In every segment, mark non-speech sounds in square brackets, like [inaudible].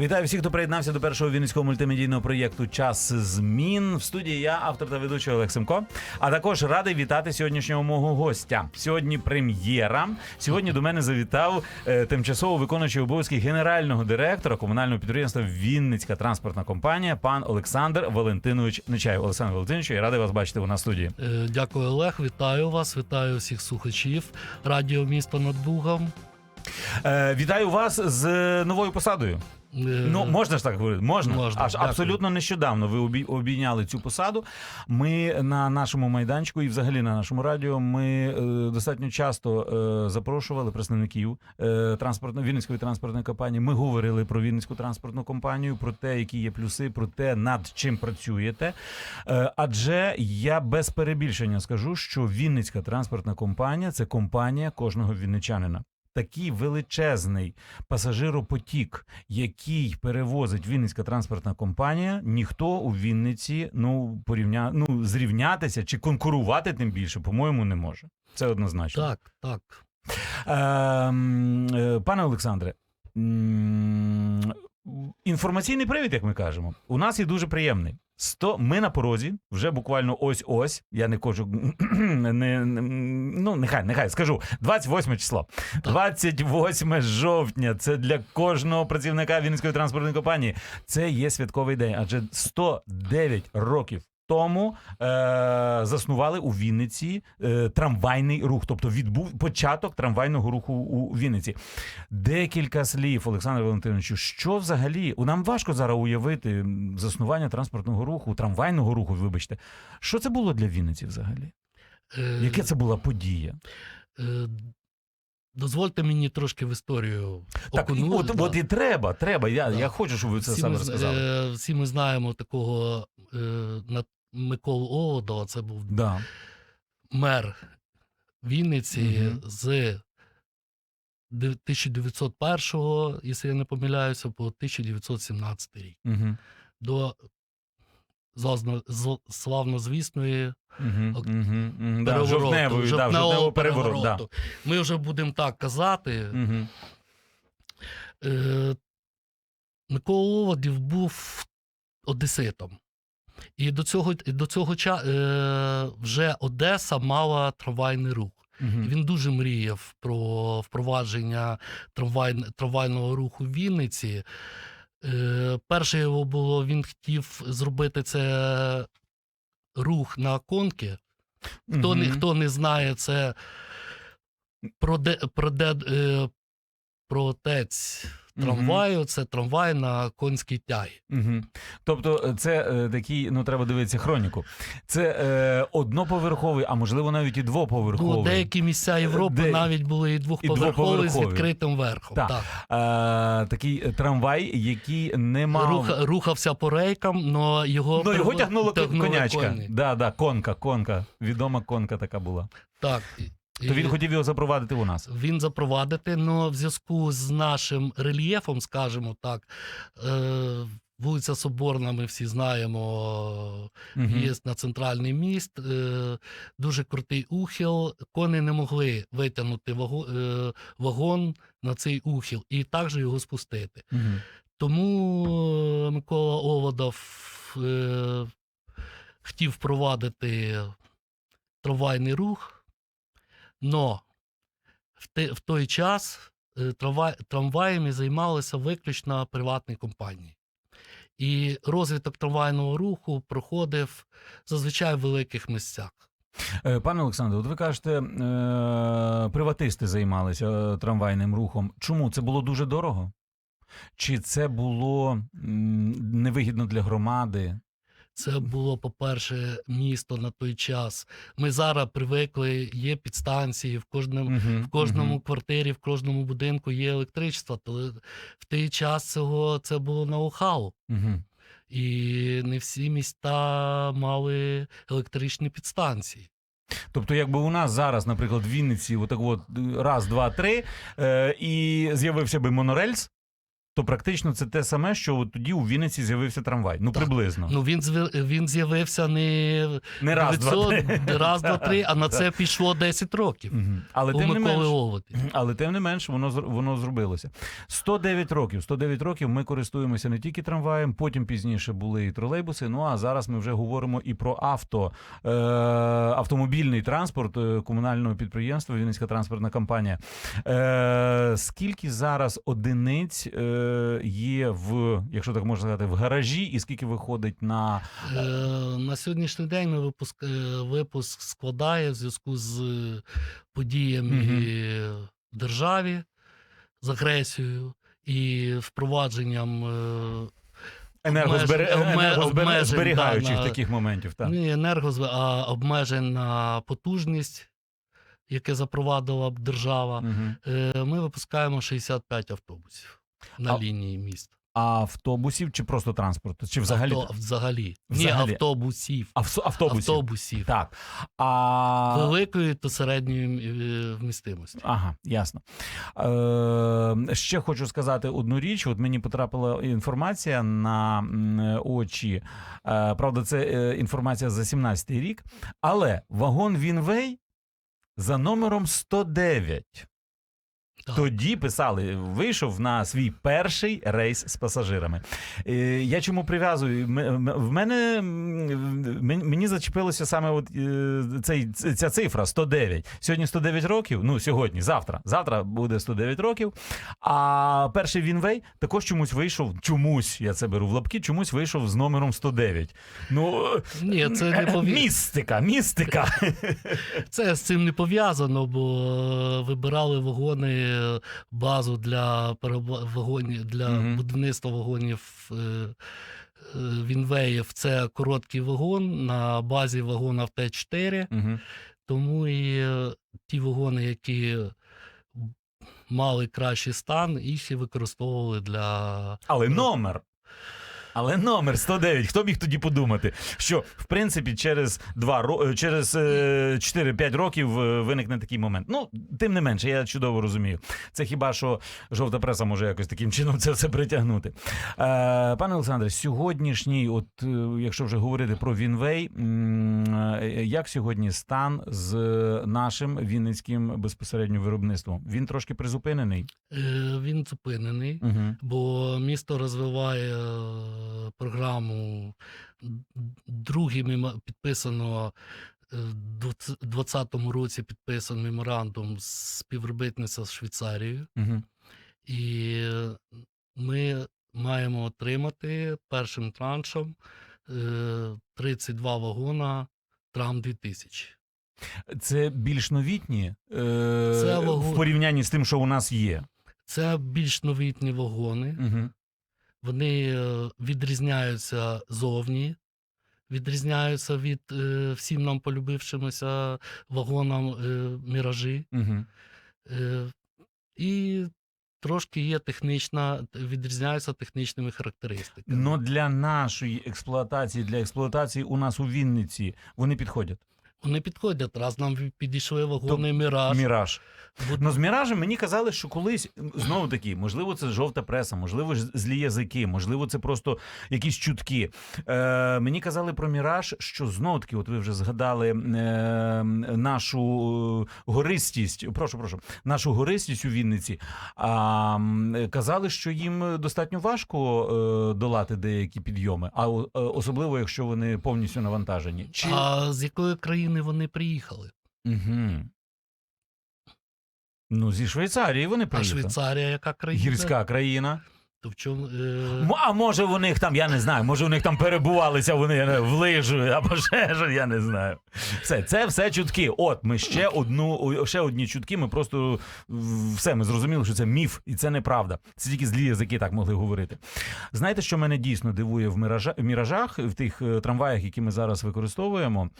Вітаю всіх, хто приєднався до першого вінницького мультимедійного проєкту Час змін. В студії я, автор та ведучий Олег Семко. А також радий вітати сьогоднішнього мого гостя. Сьогодні прем'єра. Сьогодні до мене завітав е, тимчасово виконуючий обов'язки генерального директора комунального підприємства Вінницька транспортна компанія, пан Олександр Валентинович Нечаєв. Олександр Валентинович, я радий вас бачити у нас студії. Е, Дякую, Олег. Вітаю вас, вітаю всіх слухачів. Радіо місто над Бугом. Е, вітаю вас з новою посадою. Е, Ну, можна ж так говорити? Можна. Можна, Аж дякую. абсолютно нещодавно ви обій- обійняли цю посаду. Ми на нашому майданчику і взагалі на нашому радіо ми е, достатньо часто е, запрошували представників е, транспортно Вінницької транспортної компанії. Ми говорили про Вінницьку транспортну компанію, про те, які є плюси, про те, над чим працюєте. Е, адже я без перебільшення скажу, що Вінницька транспортна компанія це компанія кожного вінничанина. Такий величезний пасажиропотік, який перевозить Вінницька транспортна компанія, ніхто у Вінниці ну порівня... ну зрівнятися чи конкурувати тим більше, по-моєму, не може. Це однозначно. Так, так. Ем, е, Пане Олександре, інформаційний привід, як ми кажемо, у нас є дуже приємний. Сто ми на порозі, вже буквально ось ось. Я не кажу, не, не- ну нехай, нехай скажу. 28 число. 28 жовтня. Це для кожного працівника Вінницької транспортної компанії. Це є святковий день, адже 109 років. Тому е, заснували у Вінниці е, трамвайний рух, тобто відбув початок трамвайного руху у Вінниці. Декілька слів, Олександр Валентиновичу, що взагалі нам важко зараз уявити заснування транспортного руху, трамвайного руху, вибачте. Що це було для Вінниці взагалі? Е, Яке це була подія? е, Дозвольте мені трошки в історію Так, і окуну- от, да. от і треба, треба. Я, Да. я хочу, щоб ви це всі, саме ми, розказали. е, всі ми знаємо такого е, Миколу Оводова, це був Да. мер Вінниці Мгм. з 1901, якщо я не помиляюся, по 1917 рік. Угу. До славнозвісної Угу. Угу. Да, перевороту, жовтневого жовтневого перевороту. Да. Ми вже будемо так казати. Угу. Е, Микола Оводів був одеситом. І до цього, до цього ча, е, вже Одеса мала трамвайний рух. Угу. І Він дуже мріяв про впровадження трамвай, трамвайного руху в Вінниці. Е, перше його було, він хотів зробити це рух на конки. Хто, не, хто не знає, це проде, проде, е, протець трамваю, це трамвай на конській тягі. Угу. Тобто, е, це е, такий, ну треба дивитися хроніку. Це е, одноповерховий, а можливо навіть і двоповерховий. Ну, деякі місця Європи Де- навіть були і двохповерхові з двоповерхові. відкритим верхом. Так. Так. Е, такий е, трамвай, який не мав. Руха, рухався по рейкам, але його, Ну, його перев- тягнула конячка. коні. Да, да, конка, конка. Відома конка така була. Так. То він хотів його запровадити у нас. він запровадити, але в зв'язку з нашим рельєфом, скажімо так, е, вулиця Соборна, ми всі знаємо, в'їзд на центральний міст, е, дуже крутий ухил. Кони не могли витягнути е, вагон на цей ухил і також його спустити. Тому Микола Оводов хотів впровадити трамвайний рух, но в, той час е, трамваями займалися виключно приватні компанії. І розвиток трамвайного руху проходив зазвичай в великих місцях. Е, Пане Олександре, от ви кажете, е, приватисти займалися трамвайним рухом. Чому це було дуже дорого? Чи це було невигідно для громади? Це було, по-перше, місто на той час. Ми зараз привикли, є підстанції в кожному. Мгм, В кожному мгм. квартирі, в кожному будинку є електричество. То в той час цього це було ноу-хау. Мгм. І не всі міста мали електричні підстанції. Тобто, якби у нас зараз, наприклад, в Вінниці, отак от раз, два, три, е, і з'явився би монорельс, то практично це те саме, що от тоді у Вінниці з'явився трамвай. Ну, Так. приблизно. Ну він він з'явився не не раз, два, 900, три. [laughs] раз, два, три, а на це пішло 10 років. Але тим не менш, [clears throat] але тим не менш, воно воно зробилося. 109 років. 109 років ми користуємося не тільки трамваєм, потім пізніше були і тролейбуси. Ну а зараз ми вже говоримо і про авто, е, автомобільний транспорт е, комунального підприємства Вінницька транспортна компанія. Е, скільки зараз одиниць е, є в, якщо так можна сказати, в гаражі, і скільки виходить на Е, на сьогоднішній день ми випуск, е, випуск складає в зв'язку з подіями Мгм. в державі, з агресією і впровадженням е, обмежень, енергозберігаючих да, на- таких моментів? Так. не енергозв, а обмежень на потужність, яке запровадила б держава. Е, Ми випускаємо 65 автобусів на А- лінії міст. автобусів чи просто транспорту? Чи взагалі? Авто, взагалі. Взагалі. Ні, автобусів. Авто- автобусів. Автобусів. Так. А... Великої та середньої е, вмістимості. Ага, ясно. Е, ще хочу сказати одну річ. От мені потрапила інформація на очі. Е, правда, це е, інформація за 17-й рік. Але вагон Вінвей за номером 109. Так. Тоді писали, вийшов на свій перший рейс з пасажирами. Е, Я чому прив'язую? В мене мені зачепилося саме от е, цей ця цифра 109. Сьогодні 109 років. Ну сьогодні, завтра. Завтра буде 109 років. А перший Вінвей також чомусь вийшов. Чомусь я це беру в лапки. Чомусь вийшов з номером 109. Ну Ні, це не пов'язано. містика, містика. Це з цим не пов'язано, бо е, вибирали вагони, е, базу для вагонів для Мгм. будівництва вагонів. е, е, Вінвеїв це короткий вагон на базі вагона в Т4. угу. Тому і е, ті вагони, які мали кращий стан, їх і використовували для Але номер. Але номер 109. Хто міг тоді подумати, що в принципі через два ро- е, через е, 4-5 років е, виникне такий момент. Ну, тим не менше, я чудово розумію. Це хіба що жовта преса може якось таким чином це все притягнути. Е, пане Олександре, сьогоднішній, от е, якщо вже говорити про Вінвей, е, як сьогодні стан з нашим вінницьким безпосередньо виробництвом? Він трошки призупинений. Е, він зупинений. Угу. бо місто розвиває е, програму. Другий мемо- підписано е, в 2020 році підписаний меморандум з співробітництва з Швейцарією, Угу. і е, ми маємо отримати першим траншем е, 32 вагона Трам 2000. Це більш новітні е, Це вагон- в порівнянні з тим, що у нас є. Це більш новітні вагони. Угу. Вони е, відрізняються зовні, відрізняються від е, всім нам полюбившимося вагонам е, міражі. Угу. Е, і трошки є технічна, відрізняються технічними характеристиками. Но для нашої експлуатації, для експлуатації у нас у Вінниці вони підходять. Вони підходять, раз нам підійшли вагони Міраж. Міраж. бо- Ну, з міражем мені казали, що колись знову таки, можливо, це жовта преса, можливо, злі язики, можливо, це просто якісь чутки. Е, мені казали про міраж, що знову таки, от ви вже згадали е, нашу е, гористість. Прошу, прошу, нашу гористість у Вінниці. А казали, що їм достатньо важко е, долати деякі підйоми, а е, особливо, якщо вони повністю навантажені. Чи А з якої країни вони приїхали? Угу. Ну, зі Швейцарії вони А приїхали. Швейцарія яка країна? Гірська країна. То в чому, е, А може у них там, я не знаю, може у них там перебувалися вони знаю, в лижу або ще ж, я не знаю. Все, це все чутки. От ми ще одну, ще одні чутки. Ми просто все ми зрозуміли, що це міф, і це неправда. Це тільки злі язики так могли говорити. Знаєте, що мене дійсно дивує в міражах, в тих е, трамваях, які ми зараз використовуємо.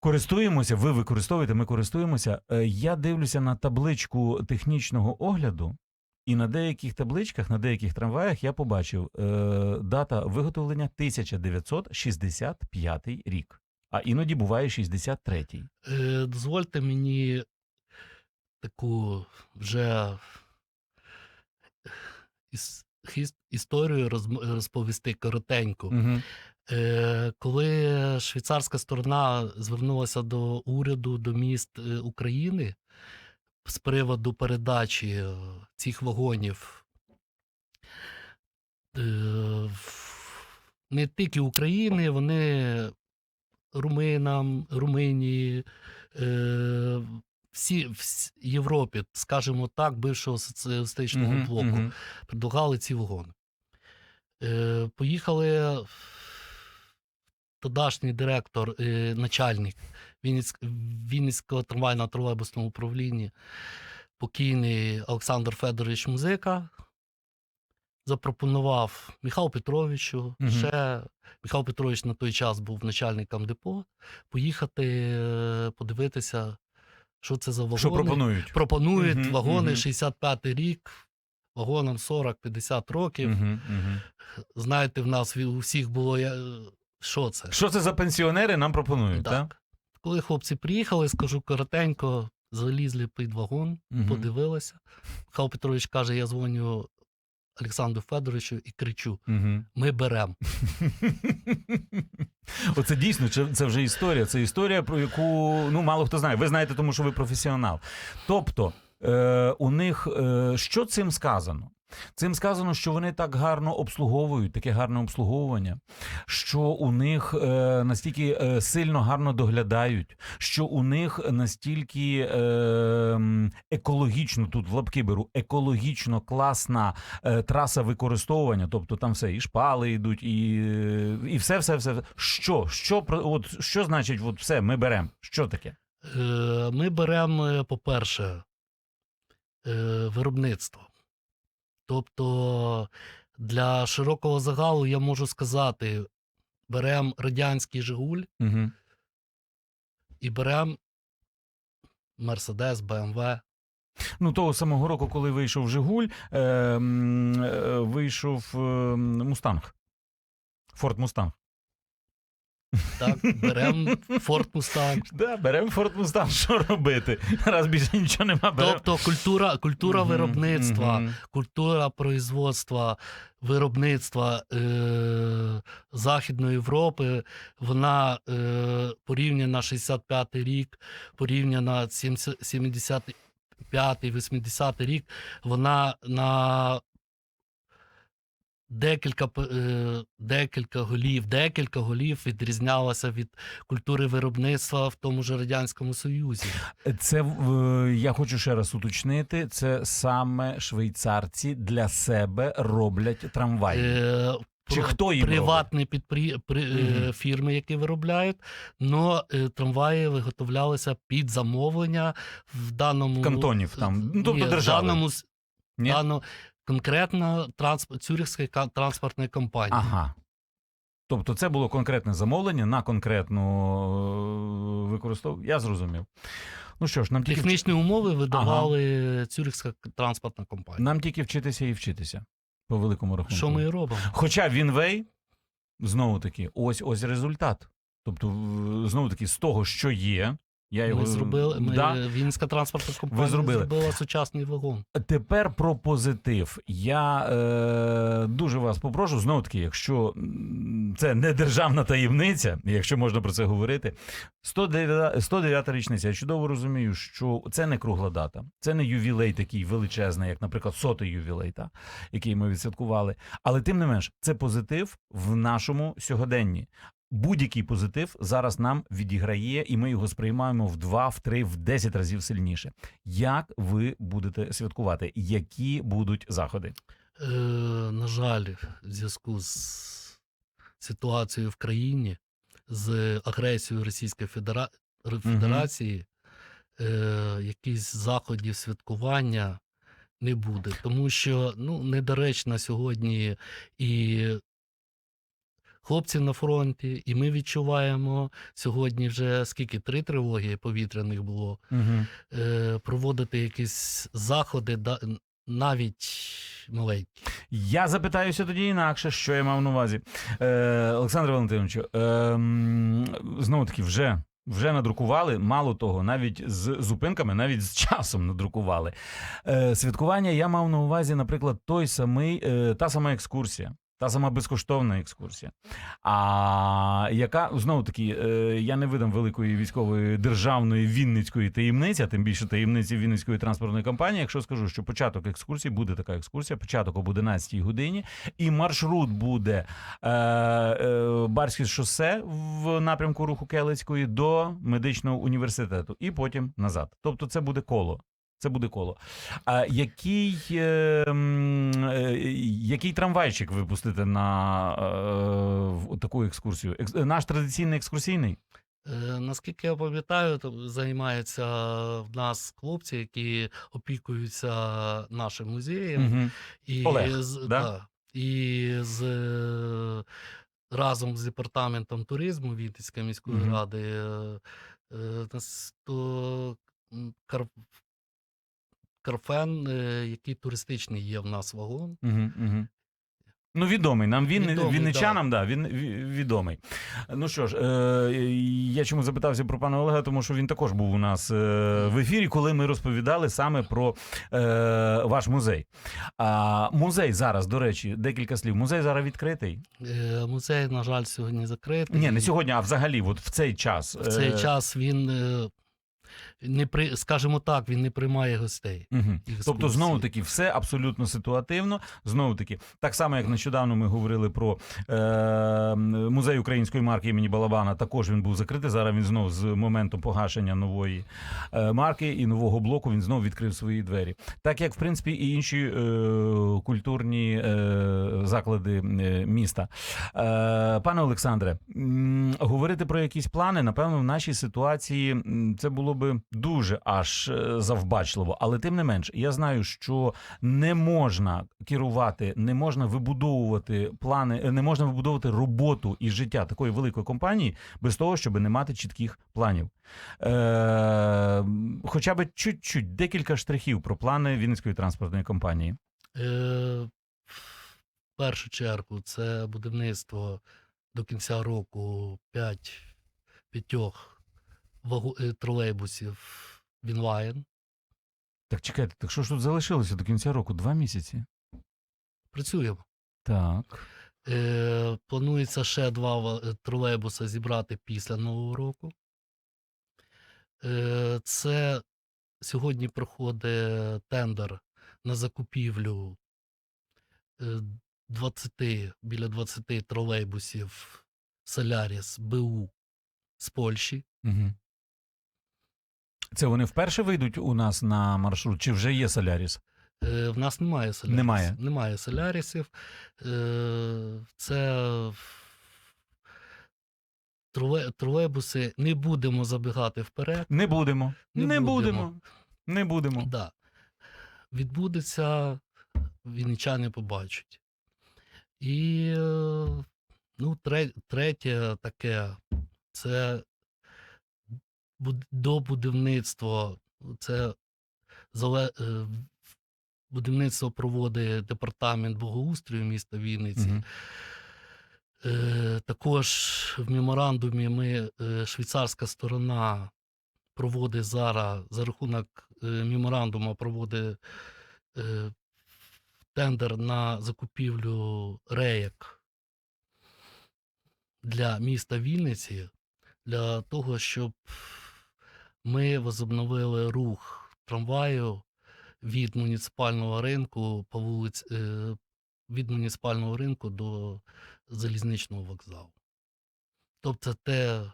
Користуємося, ви використовуєте, ми користуємося. Е, Я дивлюся на табличку технічного огляду, і на деяких табличках, на деяких трамваях я побачив е, дата виготовлення 1965 рік. А іноді буває 63-й. Е, дозвольте мені таку вже хіс- історію розповісти коротенько. Угу. Е, Коли швейцарська сторона звернулася до уряду, до міст е, України з приводу передачі е, цих вагонів не тільки України, вони руминам, Румунії, всі в Європі, скажімо так, бившого соціалістичного блоку предлагали ці вагони. Поїхали тодашній директор, е, начальник Вінниць, Вінницького трамвайного тролейбусного управління, покійний Олександр Федорович Музика. Запропонував Михайлу Петровичу, Мгм. ще Михайло Петрович на той час був начальником депо, поїхати е, подивитися, що це за вагони Що пропонують? пропонують Мгм, вагони мгм. 65 рік, вагонам 40-50 років. Угу, угу. Знаєте, в нас у всіх було що це? Що це за пенсіонери нам пропонують? Так. так. Коли хлопці приїхали, скажу коротенько, залізли під вагон, Мгм. подивилися. Михайло Петрович каже: я дзвоню Олександру Федоровичу і кричу: Угу. ми беремо. [laughs] Оце дійсно це вже історія. Це історія, про яку ну мало хто знає. Ви знаєте, тому що ви професіонал. Тобто, е, у них е, що цим сказано? Цим сказано, що вони так гарно обслуговують, таке гарне обслуговування, що у них е, настільки е, сильно гарно доглядають, що у них настільки е, екологічно тут в лапки беру, екологічно класна е, траса використовування, тобто там все і шпали йдуть, і, і все, все, все. Що? Що от що значить, от все, ми беремо? Що таке? Е, Ми беремо, е, по-перше, е, виробництво. Тобто для широкого загалу я можу сказати: беремо радянський Жигуль Угу. і беремо Мерседес, БМВ. Ну, того самого року, коли вийшов Жигуль, е, е, вийшов е, Мустанг. Форт Мустанг. Так, беремо Форт Мустанг. Да, беремо Форт Мустанг, що робити? Раз більше нічого нема, беремо. Тобто культура, культура Мгм, виробництва, мгм. культура производства, виробництва е, Західної Європи, вона е, порівняна 65-й рік, порівняна 75-й, 80-й рік, вона на декілька, е, декілька голів, декілька голів відрізнялася від культури виробництва в тому ж Радянському Союзі. Це в- я хочу ще раз уточнити. Це саме швейцарці для себе роблять трамваї. Е, Чи хто їм приватні підпри... при... е, фірми, які виробляють, але трамваї виготовлялися під замовлення в даному Кантонів там, ну, тобто Ні, в даному Ні? дано конкретно трансп... Цюрихської транспортної компанії. Ага. Тобто це було конкретне замовлення на конкретну використовую. Я зрозумів. Ну що ж, нам тільки, вч- Технічні умови видавали Цюрихська нам компанія. нам тільки вчитися і вчитися. По великому рахунку. Що ми і робимо? Хоча Вінвей, знову таки, ось ось результат. Тобто, знову таки, з того, що є, я його Ми зробили, ми, Да. Вінська транспортна компанія зробили. зробила сучасний вагон. Тепер про позитив. Я е, дуже вас попрошу, знову таки, якщо це не державна таємниця, якщо можна про це говорити. 109, 109 річниця. Я чудово розумію, що це не кругла дата, це не ювілей такий величезний, як, наприклад, сотий ювілей, та, який ми відсвяткували. Але тим не менш, це позитив в нашому сьогоденні. Будь-який позитив зараз нам відіграє, і ми його сприймаємо в два, в три, в десять разів сильніше. Як ви будете святкувати? Які будуть заходи? Е, на жаль, в зв'язку з ситуацією в країні, з агресією Російської Федера... Федерації, е, якісь заходів святкування не буде. Тому що ну, недоречно сьогодні і хлопці на фронті, і ми відчуваємо сьогодні вже скільки три тривоги повітряних було Угу. е, проводити якісь заходи, да, навіть маленькі. Я запитаюся тоді інакше, що я мав на увазі. Е, Олександр Валентиновичу, е, знову таки, вже Вже надрукували, мало того, навіть з зупинками, навіть з часом надрукували. Е, святкування я мав на увазі, наприклад, той самий, е, та сама екскурсія. Та сама безкоштовна екскурсія. А яка знову таки, е, я не видам великої військової державної вінницької таємниці, а тим більше таємниці Вінницької транспортної компанії. Якщо скажу, що початок екскурсії буде така екскурсія, початок об 11 годині, і маршрут буде е, е, Барське шосе в напрямку руху Келицької до медичного університету, і потім назад. Тобто, це буде коло. Це буде коло. А який, е, е, який трамвайчик ви пустите на е, таку екскурсію? Екс, наш традиційний екскурсійний? Е, Наскільки я пам'ятаю, займаються в нас хлопці, які опікуються нашим музеєм. Угу. І Олег, з, да? да, і з, е, разом з департаментом туризму Вінницької міської Мгм. ради е, е, то Кар, Карфен, е, який туристичний є в нас вагон. Угу, угу. Ну, відомий. Нам він, Відомий, вінничанам, да. він відомий. Ну що ж, е, я чому запитався про пана Олега, тому що він також був у нас е, в ефірі, коли ми розповідали саме про е, ваш музей. А музей зараз, до речі, декілька слів. Музей зараз відкритий. Е, Музей, на жаль, сьогодні закритий. Ні, не сьогодні, а взагалі, от в цей час. В цей Е, час він е, не при, скажімо так, він не приймає гостей. Угу. Тобто, знову таки, все абсолютно ситуативно. Знову таки, так само, як нещодавно ми говорили про е, музей української марки імені Балабана. Також він був закритий. Зараз він знову з моменту погашення нової е, марки і нового блоку він знову відкрив свої двері. Так як в принципі і інші е, культурні е, заклади е, міста. Е, пане Олександре, м, говорити про якісь плани, напевно, в нашій ситуації м, це було би дуже аж е, завбачливо. Але тим не менш, я знаю, що не можна керувати, не можна вибудовувати плани, е, не можна вибудовувати роботу і життя такої великої компанії без того, щоб не мати чітких планів. Е, хоча б чуть-чуть, декілька штрихів про плани Вінницької транспортної компанії. Е, в першу чергу це будівництво до кінця року 5 п'ятьох вагу, е, тролейбусів Вінлайн. Так чекайте, так що ж тут залишилося до кінця року? Два місяці. Працюємо. Так. Е, планується ще два ва- е, тролейбуси зібрати після Нового року. Е, це сьогодні проходить тендер на закупівлю е, 20, біля 20 тролейбусів Соляріс БУ з Польщі. Угу. Це вони вперше вийдуть у нас на маршрут, чи вже є Соляріс? Е, в нас немає солярісів. Немає. Немає солярісів. Е, це троле, тролейбуси. Не будемо забігати вперед. Не будемо. Не, Не будемо. будемо. Не будемо. Да. Відбудеться, вінничани побачать. І е, ну, тре- третє таке це до будівництва. Це зале, е, будівництво проводить департамент благоустрою міста Вінниці. Е, також в меморандумі ми, е, швейцарська сторона проводить зараз за рахунок меморандуму проводить тендер на закупівлю реєк для міста Вінниці, для того, щоб ми возобновили рух трамваю від муніципального ринку по вулиці, е, від муніципального ринку до залізничного вокзалу. Тобто те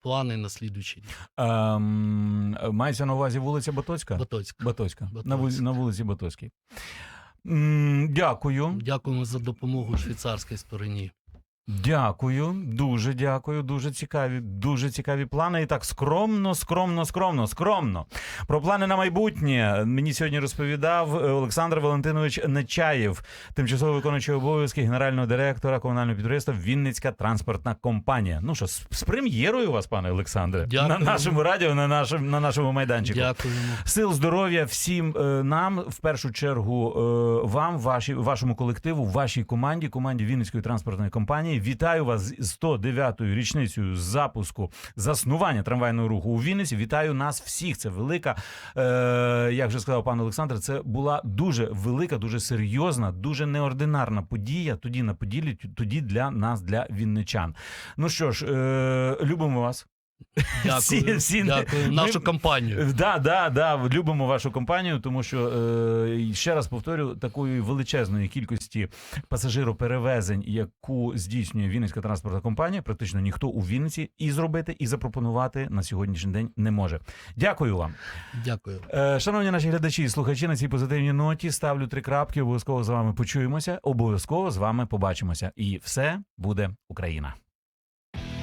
плани на слідуючий рік. Ем, мається на увазі вулиця Батоцька? Батоцька. Батоцька. Батоцька. на вулиці Батоцькій. Дякую. Дякуємо за допомогу швейцарській стороні. Дякую, дуже дякую. Дуже цікаві, дуже цікаві плани. І так скромно, скромно, скромно, скромно. Про плани на майбутнє мені сьогодні розповідав е, Олександр Валентинович Нечаєв, тимчасово виконуючий обов'язки генерального директора комунального підприємства Вінницька транспортна компанія. Ну що, з, з прем'єрою вас, пане Олександре, Дякую. на нашому радіо, на нашому, на нашому майданчику. Дякуємо. Сил здоров'я всім е, нам, в першу чергу, е, вам, ваші, вашому колективу, вашій команді, команді Вінницької транспортної компанії. Компанії. Вітаю вас з 109-ю річницею запуску заснування трамвайного руху у Вінниці. Вітаю нас всіх. Це велика, е, як вже сказав пан Олександр, це була дуже велика, дуже серйозна, дуже неординарна подія. Тоді на поділі, тоді для нас, для вінничан. Ну що ж, е, любимо вас. Дякую, [laughs] Всі- всі дякую. ми- Нашу компанію. Да, да, да, любимо вашу компанію, тому що е, ще раз повторю, такої величезної кількості пасажироперевезень, яку здійснює Вінницька транспортна компанія, практично ніхто у Вінниці і зробити, і запропонувати на сьогоднішній день не може. Дякую вам. Дякую. Е, Шановні наші глядачі і слухачі, на цій позитивній ноті ставлю три крапки. Обов'язково з вами почуємося. Обов'язково з вами побачимося. І все буде Україна.